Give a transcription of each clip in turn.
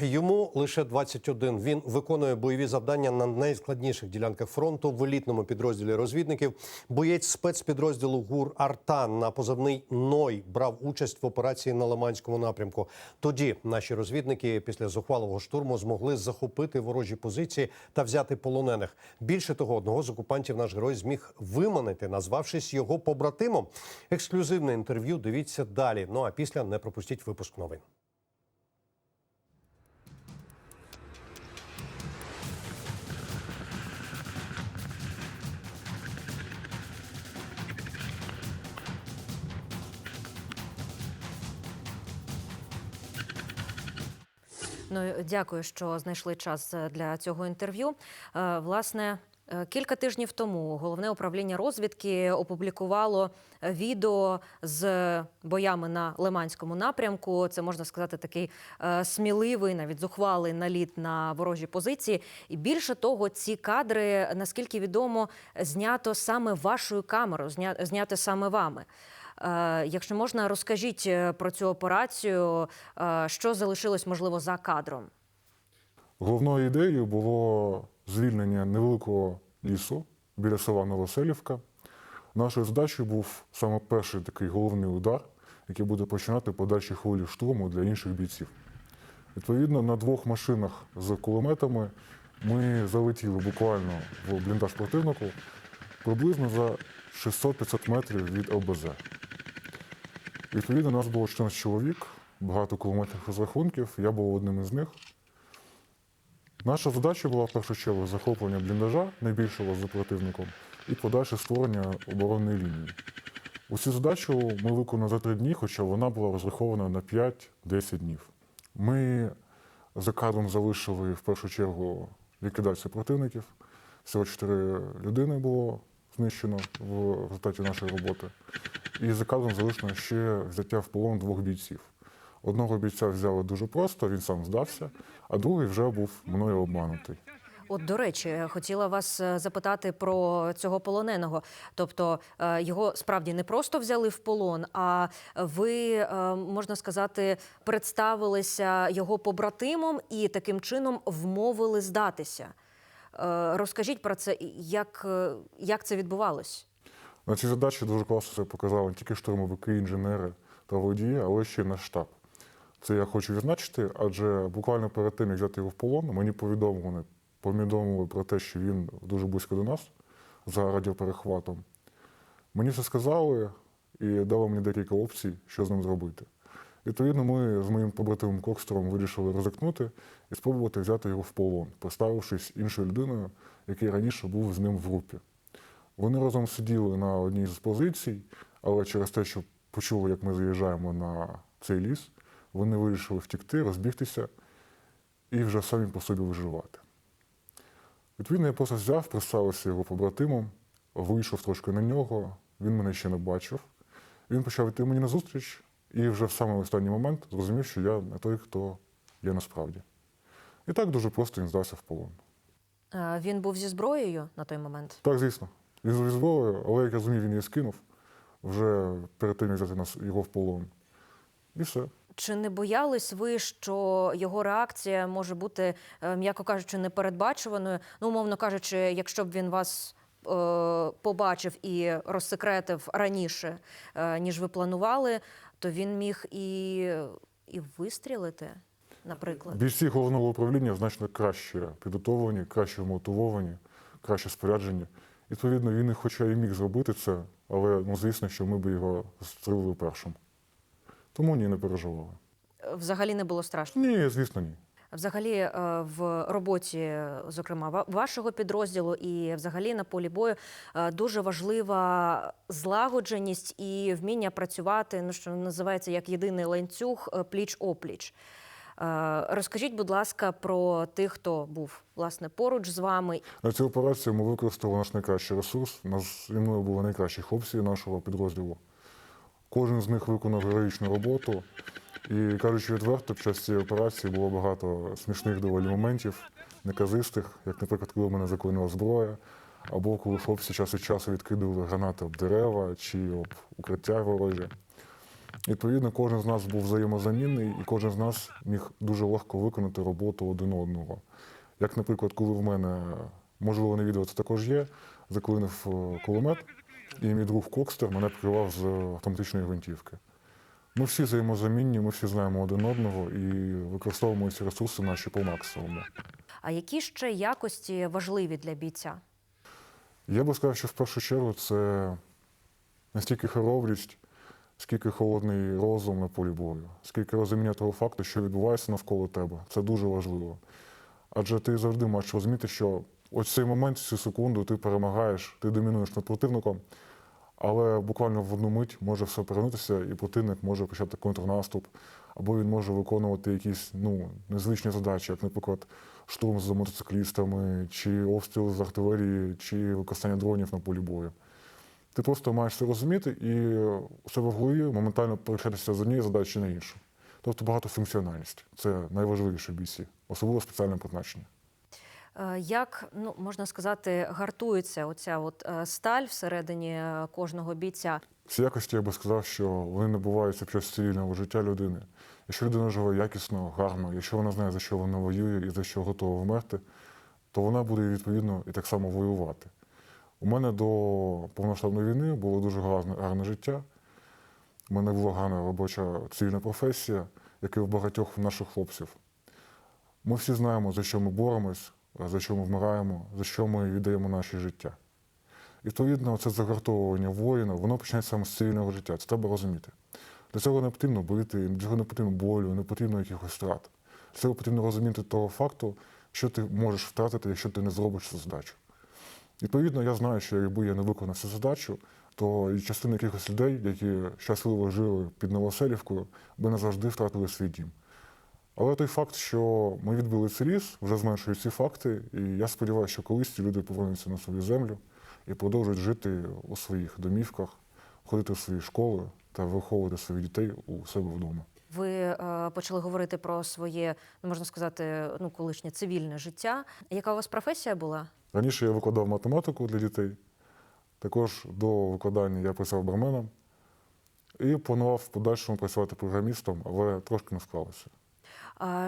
Йому лише 21. Він виконує бойові завдання на найскладніших ділянках фронту в елітному підрозділі розвідників. Боєць спецпідрозділу ГУР Артан на позивний Ной брав участь в операції на Лиманському напрямку. Тоді наші розвідники після зухвалого штурму змогли захопити ворожі позиції та взяти полонених. Більше того, одного з окупантів наш герой зміг виманити, назвавшись його побратимом. Ексклюзивне інтерв'ю. Дивіться далі. Ну а після не пропустіть випуск новин. Ну, дякую, що знайшли час е, для цього інтерв'ю. Е, Власне, е, кілька тижнів тому головне управління розвідки опублікувало е, відео з боями на Лиманському напрямку. Це можна сказати такий е, сміливий, навіть зухвалий наліт на ворожі позиції. І більше того, ці кадри, наскільки відомо, знято саме вашою камерою, зня- знято саме вами. Е, Якщо можна, розкажіть е, про цю операцію, е, що залишилось можливо за кадром. Головною ідеєю було звільнення невеликого лісу біля села Новоселівка. Нашою задачею був саме перший такий головний удар, який буде починати подальші хвилі штурму для інших бійців. Відповідно, на двох машинах з кулеметами ми залетіли буквально в бліндаж противнику приблизно за 600-500 метрів від ЛБЗ. Відповідно, нас було 14 чоловік, багато кулеметних розрахунків, я був одним із них. Наша задача була в першу чергу захоплення бліндажа найбільшого з противником і подальше створення оборонної лінії. Усю задачу ми виконали за три дні, хоча вона була розрахована на 5-10 днів. Ми за кадром залишили в першу чергу ліквідацію противників. Всього чотири людини було знищено в результаті нашої роботи. І за кадром залишено ще взяття в полон двох бійців. Одного бійця взяли дуже просто, він сам здався, а другий вже був мною обманутий. От, до речі, хотіла вас е, запитати про цього полоненого. Тобто е, його справді не просто взяли в полон, а ви, е, можна сказати, представилися його побратимом і таким чином вмовили здатися. Е, Розкажіть про це, як, е, як це відбувалось? На цій задачі дуже класно це показали не тільки штурмовики, інженери та водії, але ще й наш штаб. Це я хочу відзначити, адже буквально перед тим, як взяти його в полон, мені повідомили, повідомили про те, що він дуже близько до нас за радіоперехватом. Мені все сказали і дали мені декілька опцій, що з ним зробити. Відповідно, ми з моїм побратимом Кокстером вирішили ризикнути і спробувати взяти його в полон, представившись іншою людиною, який раніше був з ним в групі. Вони разом сиділи на одній з позицій, але через те, що почули, як ми заїжджаємо на цей ліс, вони вирішили втікти, розбігтися і вже самі по собі виживати. Відповідно, я просто взяв, представився його побратимом, вийшов трошки на нього, він мене ще не бачив. Він почав йти мені назустріч і вже в самий останній момент зрозумів, що я не той, хто є насправді. І так дуже просто він здався в полон. Е, Він був зі зброєю на той момент. Так, звісно. Він з зброєю, але як я розумів, він її скинув вже перед тим, як взяти нас його в полон. І все. Чи не боялись ви, що його реакція може бути, е, м'яко кажучи, непередбачуваною? Ну, умовно кажучи, якщо б він вас е, побачив і розсекретив раніше, е, ніж ви планували, то він міг і, і вистрілити, наприклад. Бійці головного управління значно краще підготовлені, краще мотивовані, краще споряджені. Відповідно, він хоча і міг зробити це, але ну, звісно, що ми б його застрелили першим. Тому ні, не переживали. Взагалі не було страшно. Ні, звісно, ні. Взагалі, е, в роботі, зокрема, вашого підрозділу і взагалі на полі бою е, дуже важлива злагодженість і вміння працювати, ну що називається як єдиний ланцюг е, пліч-опліч. Е, Розкажіть, будь ласка, про тих, хто був власне поруч з вами. На цю операцію ми використали наш найкращий ресурс. Нас зі мною були найкращі хлопці нашого підрозділу. Кожен з них виконав героїчну роботу. І кажучи відверто, під час цієї операції було багато смішних доволі моментів, неказистих, як, наприклад, коли в мене заклинила зброя, або коли хлопці час від часу відкидували гранати об дерева чи об укриття ворожі. Відповідно, кожен з нас був взаємозамінний, і кожен з нас міг дуже легко виконати роботу один одного. Як, наприклад, коли в мене, можливо, на відео це також є, заклинив е, кулемет, і мій друг Кокстер мене прикривав з автоматичної гвинтівки. Ми всі взаємозамінні, ми всі знаємо один одного і використовуємо ці ресурси наші по максимуму. А які ще якості важливі для бійця? Я би сказав, що в першу чергу це не стільки хоробрість, скільки холодний розум на полі бою, скільки розуміння того факту, що відбувається навколо тебе. Це дуже важливо. Адже ти завжди маєш розуміти, що ось цей момент, цю секунду ти перемагаєш, ти домінуєш над противником, але буквально в одну мить може все перевернутися, і противник може почати контрнаступ, або він може виконувати якісь ну, незвичні задачі, як, наприклад, штурм з мотоциклістами, чи обстріл з артилерії, чи використання дронів на полі бою. Ти просто маєш це розуміти і у себе в голові моментально переключатися з однієї задачі на іншу. Тобто багатофункціональність це найважливіше в бійці, особливо спеціальне призначення. Е, Як ну можна сказати, гартується оця от е, сталь всередині е, кожного бійця? Ці якості я би сказав, що вони набуваються під час цивільного життя людини. Якщо людина живе якісно, гарно, якщо вона знає, за що вона воює і за що готова вмерти, то вона буде відповідно і так само воювати. У мене до повноштабної війни було дуже гарне, гарне життя. У мене була гарна робоча цивільна професія, як і в багатьох наших хлопців. Ми всі знаємо, за що ми боремось, за що ми вмираємо, за що ми віддаємо наше життя. І відповідно, це загартовування воїна, воно починається саме з цивільного життя. Це треба розуміти. Для цього не потрібно боліти, для цього не потрібно болю, не потрібно якихось втрат. Для цього потрібно розуміти того факту, що ти можеш втратити, якщо ти не зробиш цю задачу. Відповідно, я знаю, що якби я не виконав цю задачу, то і частина якихось людей, які щасливо жили під Новоселівкою, би назавжди втратили свій дім. Але той факт, що ми відбили цей ліс, вже зменшує ці факти, і я сподіваюся, що колись ці люди повернуться на свою землю і продовжують жити у своїх домівках, ходити в свої школи та виховувати своїх дітей у себе вдома. Ви е, почали говорити про своє, ну можна сказати, ну колишнє цивільне життя. Яка у вас професія була? Раніше я викладав математику для дітей. Також до викладання я працював барменом і планував в подальшому працювати програмістом, але трошки не склалося.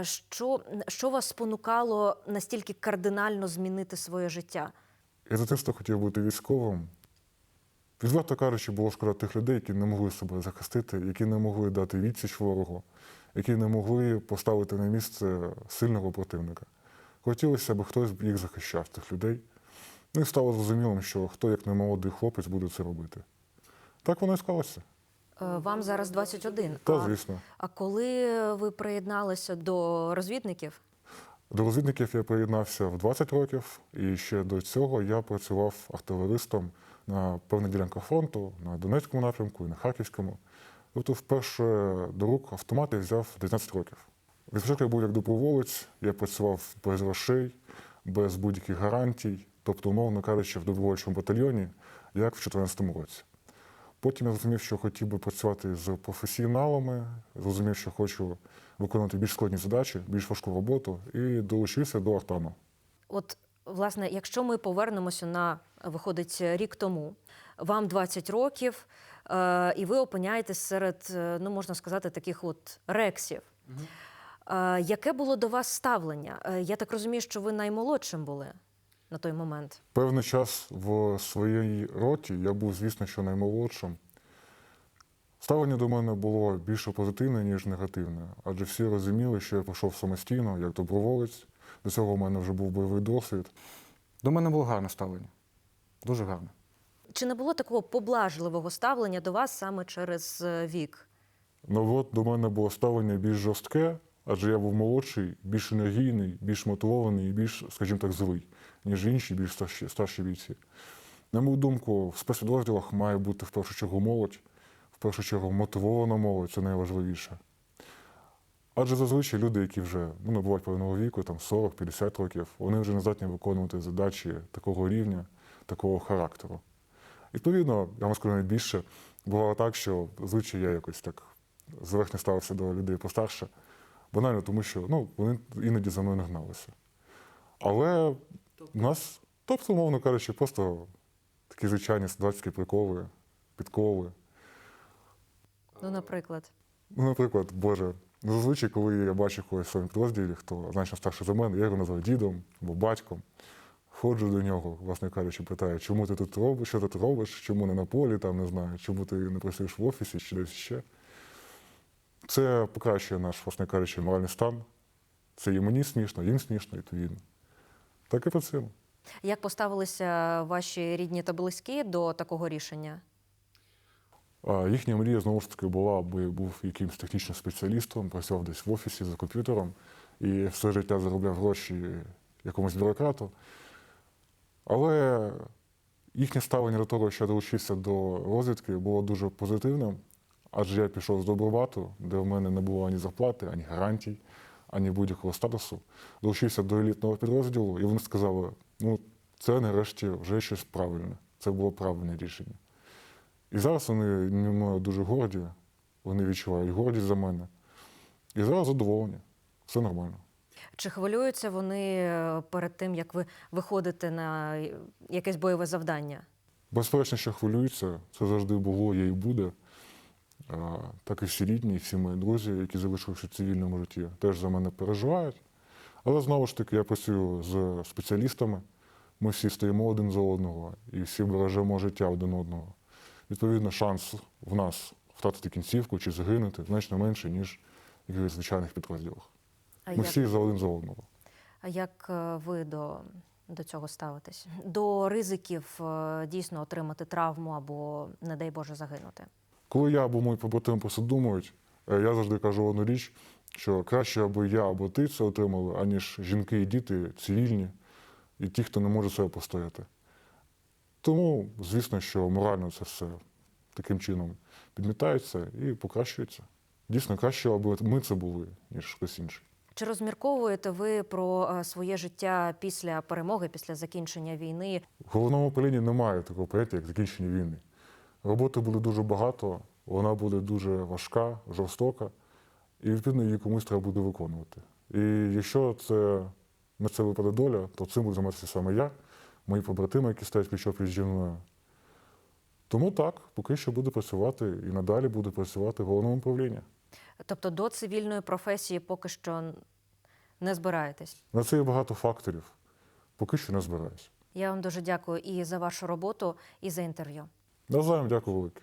Що, що вас спонукало настільки кардинально змінити своє життя? Я з дитинства хотів бути військовим. Відверто кажучи, було шкода тих людей, які не могли себе захистити, які не могли дати відсіч ворогу, які не могли поставити на місце сильного противника. Хотілося б хтось їх захищав, цих людей. Ну і стало зрозумілим, що хто, як не молодий хлопець, буде це робити. Так воно і склалося. Е, Вам зараз 21. Та, а, звісно. а коли ви приєдналися до розвідників? До розвідників я приєднався в 20 років, і ще до цього я працював артилеристом на певних ділянках фронту, на Донецькому напрямку і на Харківському. Тобто, вперше до рук автомат я взяв в 19 років. Від початку я був як доброволець, я працював без грошей, без будь-яких гарантій, тобто, умовно кажучи, в добровольчому батальйоні, як в 2014 році. Потім я зрозумів, що хотів би працювати з професіоналами, зрозумів, що хочу виконувати більш складні задачі, більш важку роботу, і долучився до Артану. От, власне, якщо ми повернемося на виходить рік тому, вам 20 років, е, і ви опиняєтесь серед, е, ну можна сказати, таких от рексів. Е, яке було до вас ставлення? Е, я так розумію, що ви наймолодшим були на той момент. Певний час в своїй роті я був, звісно, що наймолодшим. Ставлення до мене було більше позитивне, ніж негативне, адже всі розуміли, що я пішов самостійно, як доброволець. До цього в мене вже був бойовий досвід. До мене було гарне ставлення. Дуже гарне. Чи не було такого поблажливого ставлення до вас саме через е, вік? Ну от до мене було ставлення більш жорстке, адже я був молодший, більш енергійний, більш мотивований і більш, скажімо так, злий, ніж інші, більш старші, старші бійці. На мою думку, в спецпідрозділах має бути в першу чергу молодь, в першу чергу мотивована молодь, це найважливіше. Адже зазвичай люди, які вже ну, набувають певного віку, там 40-50 років, вони вже не здатні виконувати задачі такого рівня, такого характеру. Відповідно, я вам скажу найбільше, бувало так, що зазвичай я якось так зверхньо ставився до людей постарше, банально тому, що ну, вони іноді за мною не гналися. Але нас, тобто, умовно кажучи, просто такі звичайні студентські приколи, підколи. Ну, наприклад. Ну, наприклад, Боже, зазвичай, коли я бачу когось в своєму підрозділі, хто значно старший за мене, я його називаю дідом або батьком. Ходжу до нього, власне кажучи, питаю, чому ти тут робиш, що ти тут робиш, чому не на полі, там не знаю, чому ти не працюєш в офісі чи десь ще. Це покращує наш, власне кажучи, моральний стан. Це і мені смішно, їм смішно, відповідно. Так і працюємо. Як поставилися ваші рідні та близькі до такого рішення? А їхня мрія знову ж таки була, аби я був якимось технічним спеціалістом, працював десь в офісі за комп'ютером і все життя заробляв гроші якомусь бюрократу. Але їхнє ставлення до того, що я долучився до розвідки, було дуже позитивним, адже я пішов з Добробату, де в мене не було ані зарплати, ані гарантій, ані будь-якого статусу. Долучився до елітного підрозділу, і вони сказали: ну, це нарешті вже щось правильне. Це було правильне рішення. І зараз вони мною дуже горді, вони відчувають гордість за мене. І зараз задоволені. Все нормально. Чи хвилюються вони е, перед тим, як ви виходите на е, якесь бойове завдання? Безперечно, що хвилюються, це завжди було, є і буде. Так і всі рідні, і всі мої друзі, які залишилися в цивільному житті, теж за мене переживають. Але знову ж таки, я працюю з спеціалістами. Ми всі стоїмо один за одного і всі бережемо життя один одного. Відповідно, шанс в нас втратити кінцівку чи загинути значно менше, ніж в звичайних підрозділах. Ми як, всі за один за одного. а як е, ви до, до цього ставитесь? До ризиків е, дійсно отримати травму або, не дай Боже, загинути? Коли я або мої побратими про це думають, е, я завжди кажу одну річ, що краще, аби я або ти це отримали, аніж жінки і діти цивільні, і ті, хто не може себе постояти. Тому, звісно, що морально це все таким чином підмітається і покращується. Дійсно, краще, аби ми це були, ніж хтось інший. Чи розмірковуєте ви про е, своє життя після перемоги, після закінчення війни? В головному управлінні немає такого поняття, як закінчення війни. Роботи буде дуже багато, вона буде дуже важка, жорстока, і відповідно її комусь треба буде виконувати. І якщо це на це випаде доля, то цим буду займатися саме я, мої побратими, які стоять пліч опліч зі мною. Тому так, поки що буду працювати і надалі буду працювати в головному управлінні. Тобто до цивільної професії поки що не збираєтесь? На це є багато факторів. Поки що не збираюся. Я вам дуже дякую і за вашу роботу, і за інтерв'ю. Навзаєм дякую велике.